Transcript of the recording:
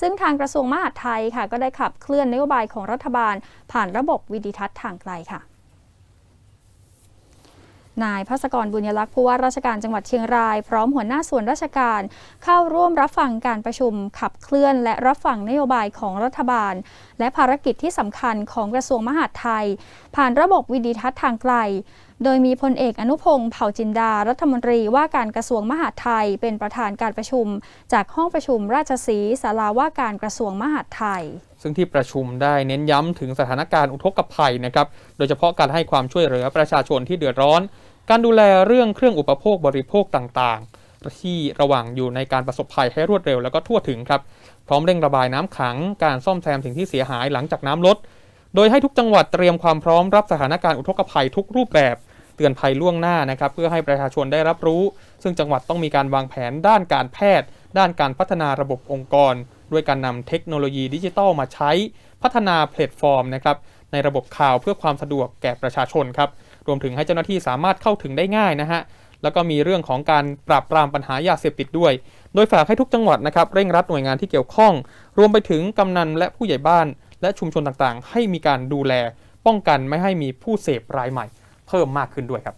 ซึ่งทางกระทรวงมหาดไทยค่ะ ก็ได้ขับเคลื่อนนโยบายของรัฐบาล ผ่านระบบวิดิทัศน์ทางไกลค่ะนายพัสกรบุญยลักษณ์ผู้ว่าราชการจังหวัดเชียงราย พร้อมหัวหน้าส่วนราชการ เข้าร่วมรับฟังการประชุมขับเคลื่อนและรับฟังนโยบายของรัฐบาล และภารกิจที่สำคัญของกระทรวงมหาดไทย ผ่านระบบวิดิทัศน์ทางไกล โดยมีพลเอกอนุพงศ์เผ่าจินดา รัฐมนตรีว่าการกระทรวงมหาดไทย เป็นประธานการประชุม จากห้องประชุมราชสีห์ศาลาว่าการกระทรวงมหาดไทย ซึ่งที่ประชุมได้เน้นย้ำถึงสถานการณ์อุทกภัยนะครับ โดยเฉพาะการให้ความช่วยเหลือประชาชนที่เดือดร้อน การดูแลเรื่องเครื่องอุปโภคบริโภคต่างๆ ที่ระหว่างอยู่ในการประสบภัยให้รวดเร็วแล้วก็ทั่วถึงครับ พร้อมเร่งระบายน้ำขัง การซ่อมแซมสิ่งที่เสียหายหลังจากน้ำลด โดยให้ทุกจังหวัดเตรียมความพร้อมรับสถานการณ์อุทกภัยทุกรูปแบบ เตือนภัยล่วงหน้านะครับเพื่อให้ประชาชนได้รับรู้ ซึ่งจังหวัดต้องมีการวางแผนด้านการแพทย์ ด้านการพัฒนาระบบองค์กร ด้วยการนำเทคโนโลยีดิจิทัลมาใช้ พัฒนาแพลตฟอร์มนะครับในระบบข่าวเพื่อความสะดวกแก่ประชาชนครับรวมถึงให้เจ้าหน้าที่สามารถเข้าถึงได้ง่ายนะฮะ แล้วก็มีเรื่องของการปราบปรามปัญหายาเสพติดด้วย โดยฝากให้ทุกจังหวัดนะครับเร่งรัดหน่วยงานที่เกี่ยวข้อง รวมไปถึงกำนันและผู้ใหญ่บ้าน และชุมชนต่างๆ ให้มีการดูแล ป้องกันไม่ให้มีผู้เสพรายใหม่ เพิ่มมากขึ้นด้วยครับ